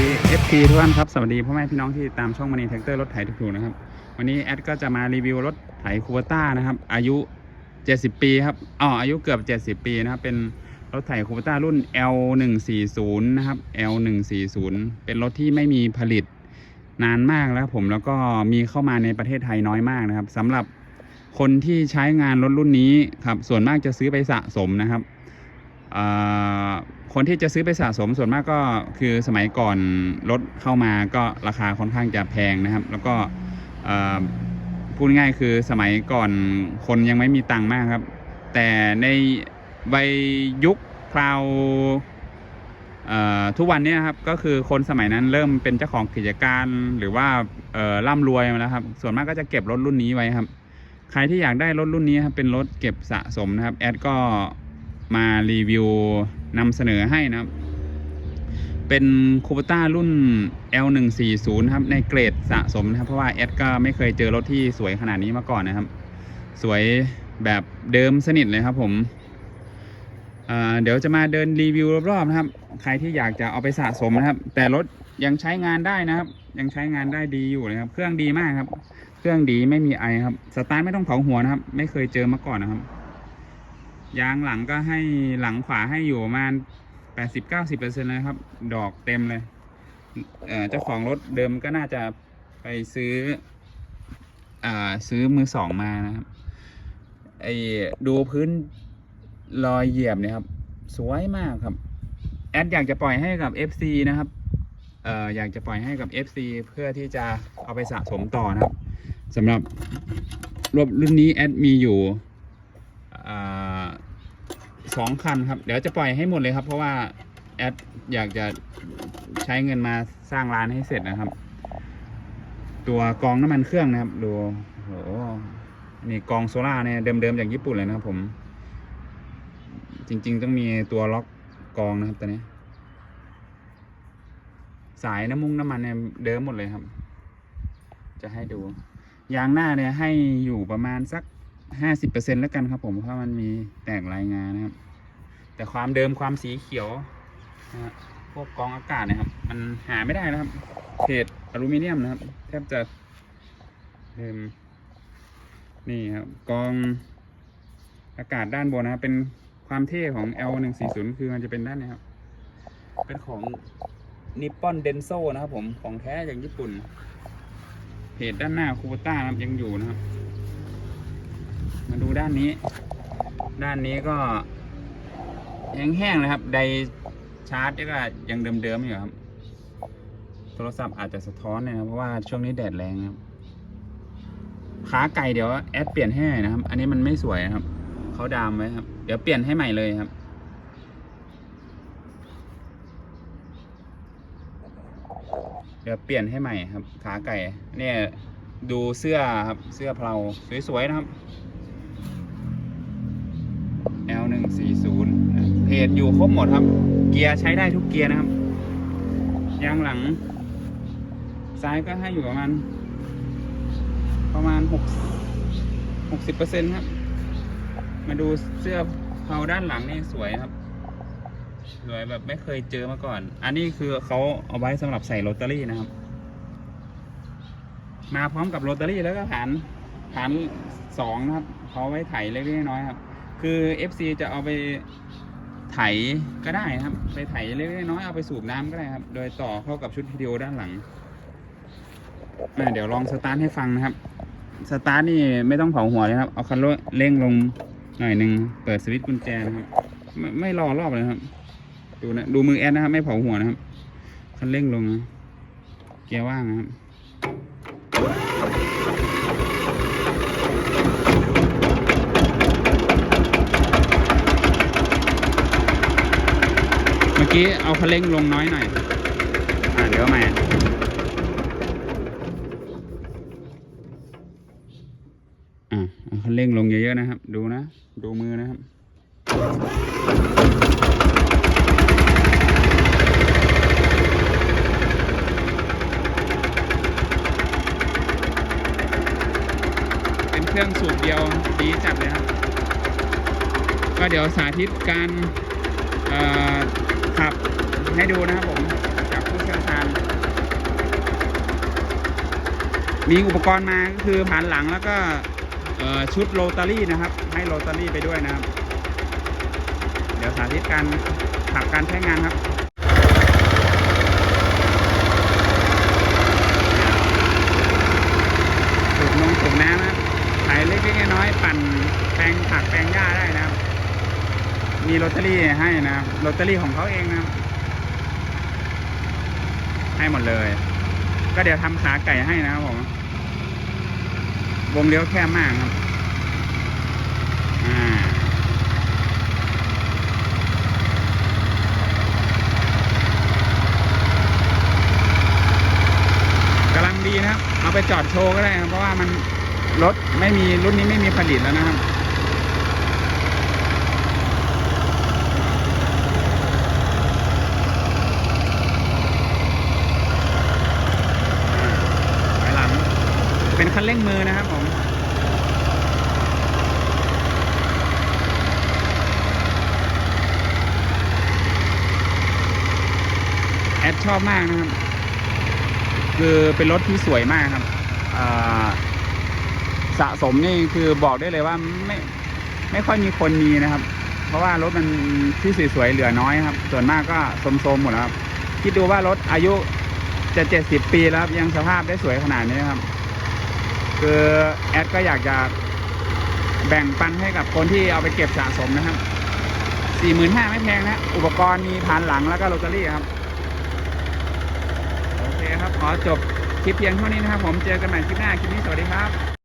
ทุกท่านครับ สวัสดีพ่อแม่พี่น้องที่ตามช่องมานีแท็กเตอร์รถไถถูกๆนะครับ วันนี้แอดก็จะมารีวิวรถไถคูเวต้านะครับ อายุ 70 ปีครับอ๋ออายุเกือบ 70 ปีนะครับ เป็นรถไถคูเวต้ารุ่น L140 นะครับ L140 เป็นรถที่ไม่มีผลิตนานมากแล้วผมแล้วก็มีเข้ามาในประเทศไทยน้อยมากนะครับสำหรับคนที่ใช้งานรถรุ่นนี้ครับส่วนมากจะซื้อไปสะสมนะครับอ่า คนที่จะซื้อไปสะสมส่วนมากก็คือสมัยก่อนรถเข้ามาก็ราคาค่อนข้างจะแพงนะครับ แล้วก็พูดง่ายๆคือสมัยก่อนคนยังไม่มีตังค์มากครับ แต่ในวัยยุคคราวทุกวันนี้ครับก็คือคนสมัยนั้นเริ่มเป็นเจ้าของกิจการหรือว่าร่ำรวยมาแล้วครับ ส่วนมากก็จะเก็บรถรุ่นนี้ไว้ครับ ใครที่อยากได้รถรุ่นนี้ครับเป็นรถเก็บสะสมนะครับแอดก็มารีวิว นำเสนอให้นะครับ เป็นคูปต้ารุ่น L140 ครับ ในเกรดสะสมนะครับ เพราะว่าแอดก็ไม่เคยเจอรถที่สวยขนาดนี้มาก่อนนะครับ สวยแบบเดิมสนิทเลยครับผมเดี๋ยวจะมาเดินรีวิวรอบๆนะครับ ใครที่อยากจะเอาไปสะสมนะครับ แต่รถยังใช้งานได้นะครับ ยังใช้งานได้ดีอยู่นะครับ เครื่องดีมากครับ เครื่องดีไม่มีไอครับ สตาร์ทไม่ต้องเผาหัวนะครับ ไม่เคยเจอมาก่อนนะครับ ยางหลังก็ให้หลังขวาให้อยู่ประมาณแปดสิบเก้าสิบเปอร์เซ็นต์เลยครับ ดอกเต็มเลยเเจ้าของรถเดิมก็น่าจะไปซื้ออซื้อมือสองมานะครับไอ้ดูพื้นรอยเหยียบเนี่ยครับ สวยมากครับ แอดอยากจะปล่อยให้กับ FC นะครับเอ่ออยากจะปล่อยให้กับ FC เพื่อที่จะเอาไปสะสมต่อนะครับสำหรับรถรุ่นนี้แอดมีอยู่อ่า สองคันครับ เดี๋ยวจะปล่อยให้หมดเลยครับ เพราะว่าแอดอยากจะใช้เงินมาสร้างร้านให้เสร็จนะครับ ตัวกองน้ำมันเครื่องนะครับดูโอ้โหนี่กองโซล่าเนี่ยเดิมๆจากญี่ปุ่นเลยนะครับผม จริง ๆ ต้องมีตัวล็อกกองนะครับตัวนี้ สายน้ำมุ้งน้ำมันเนี่ยเดิมหมดเลยครับ จะให้ดูยางหน้าเนี่ยให้อยู่ประมาณสัก ห้าสิบเปอร์เซ็นแล้วกันครับผมเพราะมันมีแตกรายงานนะครับ แต่ความเดิมความสีเขียวนะพวกกรองอากาศนะครับ มันหาไม่ได้นะครับเพจอลูมิเนียมนะครับ แทบจะเดิมนี่ครับกรองอากาศด้านบนนะครับ เป็นความเท่ของ L 1 4 0 คือมันจะเป็นด้านนี้ครับ เป็นของนิปปอนเดนโซนะครับผมของแท้จากญี่ปุ่นเพจด้านหน้าคูต้านะครับยังอยู่นะครับ มาดูด้านนี้ ด้านนี้ก็แห้งๆนะครับ ไดชาร์จก็ยังเดิมๆอยู่ครับ โทรศัพท์อาจจะสะท้อนนะครับเพราะว่าช่วงนี้แดดแรงครับ ขาไก่เดี๋ยวแอดเปลี่ยนให้หน่อยนะครับ อันนี้มันไม่สวยนะครับ เขาดามไว้ครับ เดี๋ยวเปลี่ยนให้ใหม่เลยครับ เดี๋ยวเปลี่ยนให้ใหม่ครับ ขาไก่ เนี่ยดูเสื้อครับ เสื้อเพลาสวยๆนะครับ L 1 4 0 เพจอยู่ครบหมดครับ เกียร์ใช้ได้ทุกเกียร์นะครับ ยางหลัง ซ้ายก็ให้อยู่ประมาณ ประมาณหกหกสิบเปอร์เซ็นครับ มาดูเสื้อเผาด้านหลังนี่สวยครับสวยแบบไม่เคยเจอมาก่อน อันนี้คือเขาเอาไว้สำหรับใส่โรตารี่นะครับ มาพร้อมกับโรตารี่แล้วก็ฐานฐานสองนะครับเขาไว้ไถเล็กๆน้อยๆครับ คือ FC จะเอาไปไถก็ได้ครับ ไปไถเล็กๆน้อยเอาไปสูบน้ำก็ได้ครับ โดยต่อเข้ากับชุดวิดีโอด้านหลังอะเดี๋ยวลองสตาร์ทให้ฟังนะครับ สตาร์ทนี่ไม่ต้องเผาหัวเลยครับ เอาคันเร่งลงหน่อยหนึ่งเปิดสวิตช์กุญแจนะครับไม่ไม่รอรอบเลยครับ ดูนะดูมือแอดนะครับ ไม่เผาหัวนะครับ คันเร่งลงนะเกียร์ว่างนะครับ อกี้เอาคันเร่งลงน้อยหน่อย อ่าเดี๋ยวใหม่อ่าเอาคันเร่งลงเยอะๆนะครับ ดูนะ ดูมือนะครับเป็นเครื่องสูบเดียวดีจัดเลยครับ ก็เดี๋ยวสาธิตการ ครับให้ดูนะครับผมจากผู้เชี่ยวชาญมีอุปกรณ์มาก็คือผ่านหลังแล้วก็ชุดโรตารี่นะครับ ให้โรตารี่ไปด้วยนะครับ เดี๋ยวสาธิตการถักการใช้งานครับ มีโรตารี่ให้นะครับโรตารี่ของเขาเองนะให้หมดเลย ก็เดี๋ยวทำขาไก่ให้นะครับผมวงเลี้ยวแคบมากครับอ่ากำลังดีนะครับ เอาไปจอดโชว์ก็ได้ครับ เพราะว่ามันรถไม่มีรุ่นนี้ไม่มีผลิตแล้วนะครับ ถอยหลัง เป็น คันเร่งมือนะครับผมแอดชอบมากนะครับ คือเป็นรถที่สวยมากครับอ่าสะสมนี่คือบอกได้เลยว่าไม่ไม่ค่อยมีคนมีนะครับ เพราะว่ารถมันที่สวยๆเหลือน้อยครับ ส่วนมากก็โทมๆหมดครับ คิดดูว่ารถอายุจะเจ็ดสิบปีแล้วยังสภาพได้สวยขนาดนี้ครับ คือแอดก็อยากจะแบ่งปันให้กับคนที่เอาไปเก็บสะสมนะครับสี่หมื่นห้าไม่แพงนะ อุปกรณ์มีผ่านหลังแล้วก็โรตารี่ครับ โอเคครับ ขอจบคลิปเพียงเท่านี้นะครับ ผมเจอกันใหม่คลิปหน้า คลิปนี้สวัสดีครับ